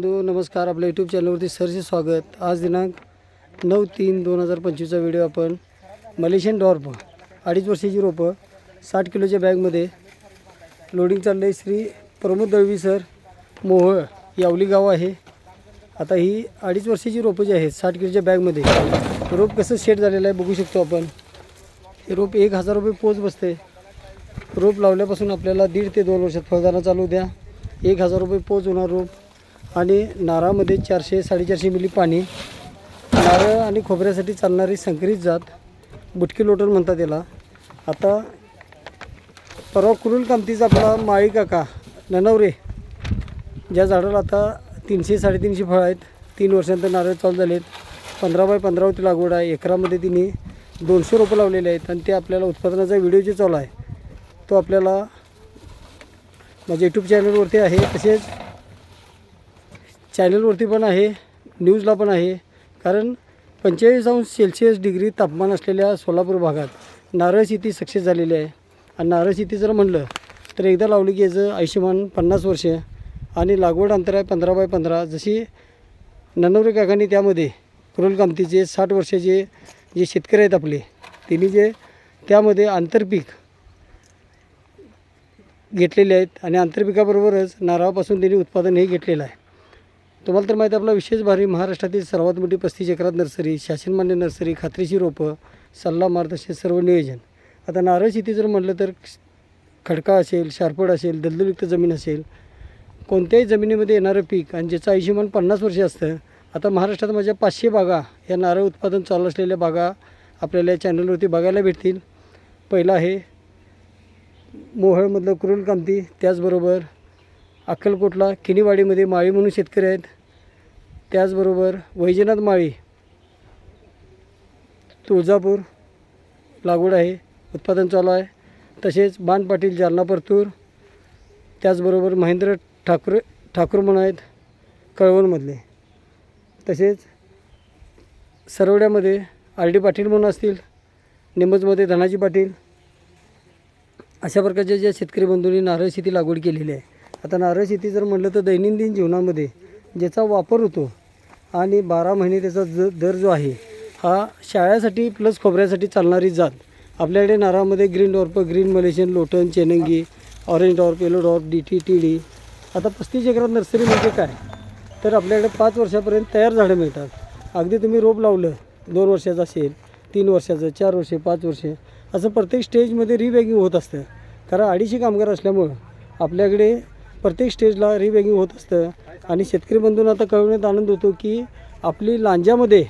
बंधू नमस्कार. आपल्या यूट्यूब चॅनलवरती सरचे स्वागत. आज दिनांक नऊ तीन दोन हजार पंचवीसचा व्हिडिओ आपण मलेशियन डॉर्प अडीच वर्षाची रोपं साठ किलोच्या बॅगमध्ये लोडिंग चाललं आहे श्री प्रमोद दळवी सर मोहळ यावली गाव आहे. आता ही अडीच वर्षाची रोपं जी आहेत साठ किलोच्या बॅगमध्ये रोप कसं सेट झालेलं आहे बघू शकतो आपण. हे रोप एक हजार रुपये पोच बसते रोप लावल्यापासून आपल्याला दीड ते दोन वर्षात फळदाणा चालू द्या. एक हजार रुपये पोच होणार रोप. आणि नारळामध्ये चारशे साडेचारशे मिली पाणी. नारळ आणि खोबऱ्यासाठी चालणारी संकरित जात बुटकी लोटल म्हणतात त्याला आता परवा कुरुल कामतीचा आपला माळी काका ननवरे ज्या झाडाला आता तीनशे साडेतीनशे फळं आहेत. तीन वर्षानंतर नारळ चालू झाले आहेत पंधरा बाय पंधरावरती लागवड आहे. एकरामध्ये तिने दोनशे रोपं लावलेले आहेत आणि ते आपल्याला उत्पादनाचा व्हिडिओ जे चालू आहे तो आपल्याला माझ्या यूट्यूब चॅनलवरती आहे. तसेच चॅनलवरती पण आहे न्यूजला पण आहे. कारण पंचेचाळीस अंश सेल्सिअस डिग्री तापमान असलेल्या सोलापूर भागात नारळ शेती सक्सेस झालेली आहे. आणि नारळ शेती जर म्हणलं तर एकदा लावली की याचं आयुष्यमान पन्नास वर्ष आणि लागवड अंतर आहे पंधरा बाय पंधरा. जशी ननवरे काकांनी त्यामध्ये कुरुलकामतीचे साठ वर्षाचे जे शेतकरी आहेत आपले त्यांनी जे त्यामध्ये आंतरपीक घेतलेले आहेत. आणि आंतरपिकाबरोबरच नारळापासून त्यांनी उत्पादन हे घेतलेलं आहे. तुम्हाला तर माहिती आपला विशेष भारी महाराष्ट्रातील सर्वात मोठी पस्तीस एकरात नर्सरी शासनमान्य नर्सरी खात्रीची रोपं सल्ला मार्गदर्शन सर्व नियोजन. आता नारळ शेती जर म्हटलं तर खडका असेल शारपड असेल दलदलयुक्त जमीन असेल कोणत्याही जमिनीमध्ये येणारं पीक आणि ज्याचं आयुष्यमान पन्नास वर्ष असतं आता महाराष्ट्रात माझ्या पाचशे बागा या नारळ उत्पादन चालू असलेल्या बागा आपल्याला या चॅनलवरती बघायला भेटतील. पहिला आहे मोहळमधलं कुरुल कामती त्याचबरोबर अक्कलकोटला किनीवाडीमध्ये माळी म्हणून शेतकरी आहेत. त्याचबरोबर वैजनाथ माळी तुळजापूर लागवड आहे उत्पादन चालू आहे. तसेच बाण पाटील जालना परतूर त्याचबरोबर महेंद्र ठाकूर ठाकूर म्हणून आहेत कळवणमधले. तसेच सरवड्यामध्ये आर डी पाटील म्हणून असतील निमजमध्ये धनाजी पाटील अशा प्रकारच्या ज्या शेतकरी बंधूंनी नारळ शेती लागवड केलेली आहे. आता नारळ शेती जर म्हटलं तर दैनंदिन जीवनामध्ये ज्याचा वापर होतो आणि बारा महिने त्याचा ज दर जो आहे हा शाळेसाठी प्लस खोबऱ्यासाठी चालणारी जात आपल्याकडे नारळामध्ये ग्रीन डॉर्प ग्रीन मलेशियन लोटन चेनंगी orange dwarf yellow dwarf D T T D आता पस्तीस एकरात नर्सरी म्हणजे काय? तर आपल्याकडे पाच वर्षापर्यंत तयार झाडं मिळतात. अगदी तुम्ही रोप लावलं दोन वर्षाचं असेल तीन वर्षाचं चार वर्षे पाच वर्षे असं प्रत्येक स्टेजमध्ये रिबॅगिंग होत असतं. कारण अडीचशे कामगार असल्यामुळं आपल्याकडे प्रत्येक स्टेजला रिबॅगिंग होत असतं. आणि शेतकरी बंधूंना आता कळवण्यात आनंद होतो की आपली लांजामध्ये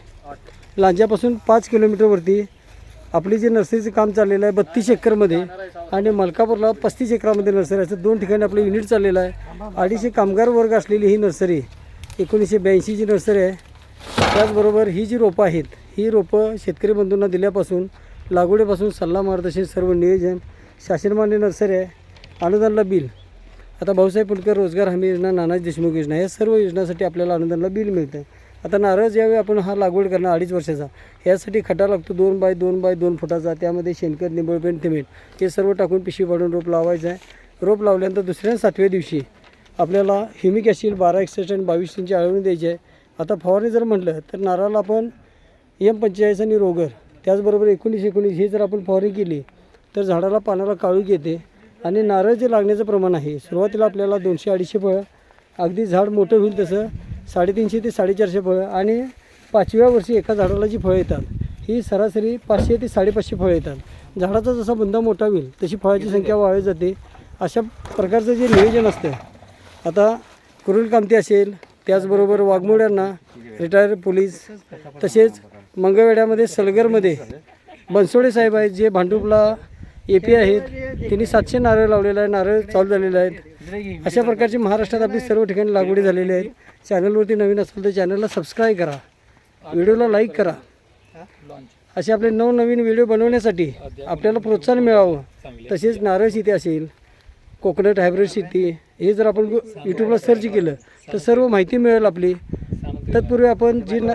लांजापासून पाच किलोमीटरवरती आपली जे नर्सरीचं काम चाललेलं आहे बत्तीस एकरमध्ये आणि मलकापूरला पस्तीस एकरामध्ये नर्सरी असं दोन ठिकाणी आपलं युनिट चाललेलं आहे. अडीचशे कामगार वर्ग असलेली ही नर्सरी एकोणीसशे ब्याऐंशीची नर्सरी आहे. त्याचबरोबर ही जी रोपं आहेत ही रोपं शेतकरी बंधूंना दिल्यापासून लागवडीपासून सल्ला मार्गदर्शन सर्व नियोजन शासनमान्य नर्सरी आहे. अनुदानला बिल आता भाऊसाहेब फुलकर रोजगार हमी योजना नानाजी देशमुख योजना या सर्व योजनासाठी आपल्याला अनुदानला बिल मिळतं. आता नारळ ज्यावेळी आपण हा लागवड करणार अडीच वर्षाचा. यासाठी खड्डा लागतो दोन बाय दोन बाय दोन फुटाचा. त्यामध्ये शेणखत निंबळपेंट थिमेंट हे सर्व टाकून पिशवी पाडून रोप लावायचं आहे. रोप लावल्यानंतर दुसऱ्या सातव्या दिवशी आपल्याला ह्युमिक ॲसिड बारा एकसष्ट आणि बावीस तीनची आळवणी द्यायची आहे. आता फवारणी जर म्हटलं तर नारळाला आपण एम पंचेचाळीस आणि रोगर त्याचबरोबर एकोणीस एकोणीस हे जर आपण फवारणी केली तर झाडाला पानाला काळूक येते. आणि नारळ जे लागण्याचं प्रमाण आहे. सुरुवातीला आपल्याला दोनशे अडीचशे फळं अगदी झाड मोठं होईल तसं साडेतीनशे ते साडेचारशे फळं आणि पाचव्या वर्षी एका झाडाला जी फळं येतात ही सरासरी पाचशे ते साडेपाचशे फळं येतात. झाडाचा जसा बुंदा मोठा होईल तशी फळाची संख्या वाढत जाते. अशा प्रकारचं जे नियोजन असतं आता कुरुल कामती असेल त्याचबरोबर वाघमोड्यांना रिटायर पोलीस तसेच मंगळवेड्यामध्ये सलगरमध्ये बनसोडे साहेब आहेत जे भांडूपला ए पी आहेत त्यांनी सातशे नारळ लावलेलं आहे नारळ चालू झालेले आहेत. अशा प्रकारची महाराष्ट्रात आपली सर्व ठिकाणी लागवडी झालेली आहेत चॅनलवरती नवीन असेल तर चॅनलला सबस्क्राईब करा. व्हिडिओला लाईक करा. असे आपले नवनवीन व्हिडिओ बनवण्यासाठी आपल्याला प्रोत्साहन मिळावं. तसेच नारळ शेती असेल कोकोनट हायब्रिड शेती हे जर आपण यूट्यूबला सर्च केलं तर सर्व माहिती मिळेल आपली. तत्पूर्वी आपण जी न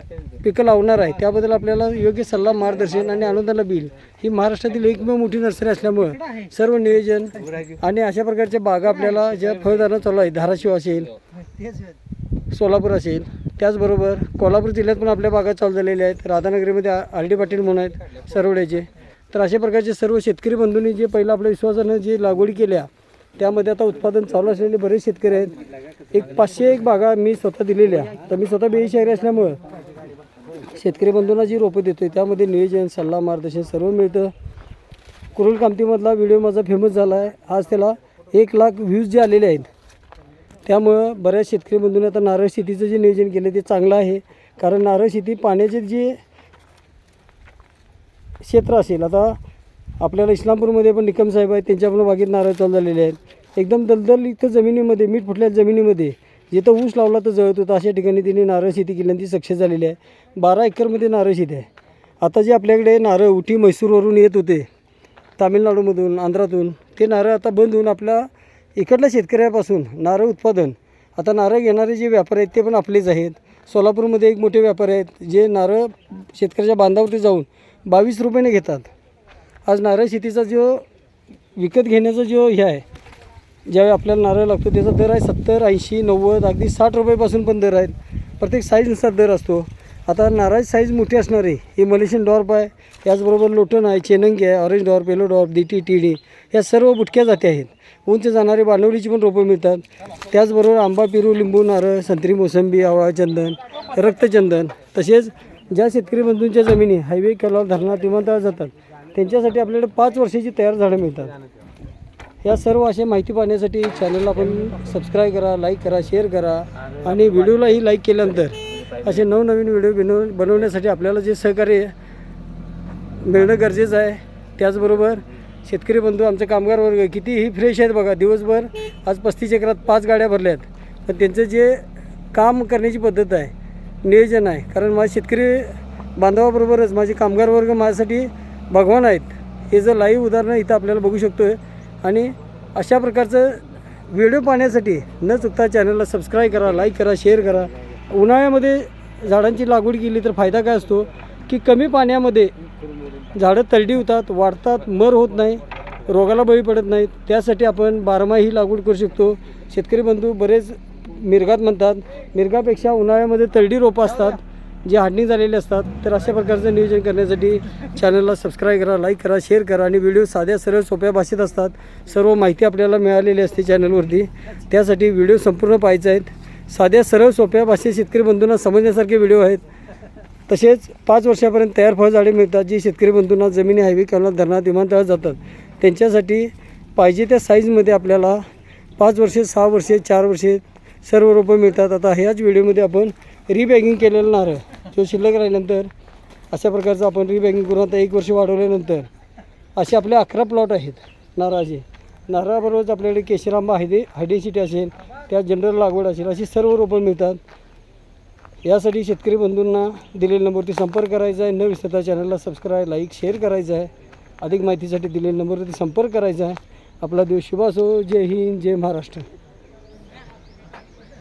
पिकं लावणार आहे त्याबद्दल आपल्याला योग्य सल्ला मार्गदर्शन आणि अनुदानाला बिल. ही महाराष्ट्रातील एकमेव मोठी नर्सरी असल्यामुळं सर्व नियोजन आणि अशा प्रकारच्या बागा आपल्याला ज्या फळदारणा चालू आहे धाराशिव असेल सोलापूर असेल त्याचबरोबर कोल्हापूर जिल्ह्यात पण आपल्या बागा चालू झालेल्या आहेत. राधानगरीमध्ये आर डी पाटील म्हणून आहेत सरवड्याचे तर अशा प्रकारचे सर्व शेतकरी बंधूंनी जे पहिलं आपल्या विश्वासानं जे लागवडी केल्या त्यामध्ये आता उत्पादन चालू असलेले बरेच शेतकरी आहेत. एक पाचशे एक बागा मी स्वतः दिलेल्या. तर मी स्वतः बेशाहिरी असल्यामुळं शेतकरी बंधूंना जी रोपं आहे त्यामध्ये नियोजन सल्ला मार्गदर्शन सर्व मिळतं. कुरुल कामतीमधला व्हिडिओ माझा फेमस झाला आहे. आज त्याला एक लाख व्ह्यूज जे आलेले आहेत त्यामुळं बऱ्याच शेतकरी बंधूंनी आता नारळ शेतीचं जे नियोजन केलं ते चांगलं आहे. कारण नारळ शेती पाण्याचे जे क्षेत्र असेल आता आपल्याला इस्लामपूरमध्ये पण निकम साहेब आहेत त्यांच्या पण बागेत नारळ चालू झालेले आहेत. एकदम दलदल इथं जमिनीमध्ये मीठ फुटल्या जमिनीमध्ये जिथं ऊस लावला तर जळत होता. अशा ठिकाणी त्यांनी नारळ शेती केली आणि ती सक्सेस झालेली आहे. बारा एकरमध्ये नारळ शेती आहे. आता जे आपल्याकडे नारळ उटी म्हैसूरवरून येत होते तामिळनाडूमधून आंध्रातून ते नारळ आता बंद होऊन आपल्या इकडल्या शेतकऱ्यापासून नारळ उत्पादन आता नारळ घेणारे जे व्यापारी आहेत ते पण आपलेच आहेत. सोलापूरमध्ये एक मोठे व्यापारी आहेत जे नारळ शेतकऱ्याच्या बांधावरती जाऊन बावीस रुपयाने घेतात. आज नारळ शेतीचा जो विकत घेण्याचा जो हे आहे ज्यावेळी आपल्याला नारळ लागतो त्याचा दर आहे सत्तर ऐंशी नव्वद अगदी साठ रुपयापासून पण दर आहेत. प्रत्येक साईजनुसार दर असतो. आता नारळाची साईज मोठी असणार आहे. ही मलेशियन डॉर्प आहे. त्याचबरोबर लोटन आहे चेनंगी आहे orange dwarf yellow dwarf D T T D या सर्व बुटक्या जाती आहेत. उंच जाणारे बांडवलीची पण रोपं मिळतात. त्याचबरोबर आंबा पेरू लिंबू नारळ संत्री मोसंबी आवळा चंदन रक्तचंदन तसेच ज्या शेतकरी बंधूंच्या जमिनी हायवे कलाल धरणात विमानतळात जातात त्यांच्यासाठी आपल्याकडे पाच वर्षाची तयार झाडं मिळतात. या सर्व असे माहिती पाहण्यासाठी चॅनलला आपण सबस्क्राईब करा लाईक करा शेअर करा आणि व्हिडिओलाही लाईक केल्यानंतर असे नवनवीन व्हिडिओ बनव बनवण्यासाठी आपल्याला जे सहकार्य मिळणं गरजेचं आहे त्याचबरोबर शेतकरी बंधू आमचं कामगार वर्ग कितीही फ्रेश आहेत बघा दिवसभर आज पस्तीस एकरात पाच गाड्या भरल्या आहेत पण त्यांचं जे काम करण्याची पद्धत आहे नियोजन आहे कारण माझे शेतकरी बांधवाबरोबरच माझे कामगार वर्ग माझ्यासाठी भगवान आहेत. हे जर लाईव्ह उदाहरणं इथं आपल्याला बघू शकतो आहे आणि अशा प्रकारचं व्हिडिओ पाहण्यासाठी न चुकता चॅनलला सबस्क्राईब करा लाईक करा शेअर करा. उन्हाळ्यामध्ये झाडांची लागवड केली तर फायदा काय असतो? की कमी पाण्यामध्ये झाडं तरडी होतात वाढतात मर होत नाही रोगाला बळी पडत नाहीत. त्यासाठी आपण बारमाही लागवड करू शकतो. शेतकरी बंधू बरेच मिरगात म्हणतात मिरगापेक्षा उन्हाळ्यामध्ये तरडी रोपं असतात. जे हाडणी झालेले असतात तर अशा प्रकारचं नियोजन करण्यासाठी चॅनलला सबस्क्राईब करा लाईक करा शेअर करा आणि व्हिडिओ साध्या सरळ सोप्या भाषेत असतात. सर्व माहिती आपल्याला मिळालेली असते चॅनलवरती त्यासाठी व्हिडिओ संपूर्ण पाहायचे आहेत. साध्या सरळ सोप्या भाषेत शेतकरी बंधूंना समजण्यासारखे व्हिडिओ आहेत. तसेच पाच वर्षापर्यंत तयार फळझाडे मिळतात जी शेतकरी बंधूंना जमिनी हायवे किंवा धरणात विमानतळात जातात. त्यांच्यासाठी पाहिजे त्या साईजमध्ये आपल्याला पाच वर्षे सहा वर्षे चार वर्षे सर्व रोपं मिळतात. आता ह्याच व्हिडिओमध्ये आपण रिबॅगिंग केलेलं नारळ. जो शिल्लक राहिल्यानंतर अशा प्रकारचं आपण रिबॅगिंग करून आता एक वर्ष वाढवल्यानंतर असे आपले अकरा प्लॉट आहेत नारळाचे. नारळाबरोबरच आपल्याकडे केशरांबा हायदे हायडेसिटी असेल त्या जनरल लागवड असेल अशी सर्व रोपं मिळतात. यासाठी शेतकरी बंधूंना दिलेल्या नंबरवरती संपर्क करायचा आहे. न विसरता चॅनलला सबस्क्राईब लाईक शेअर करायचं आहे. अधिक माहितीसाठी दिलेल्या नंबरवरती संपर्क करायचा आहे. आपला दिवस शुभ असो. जय हिंद जय महाराष्ट्र.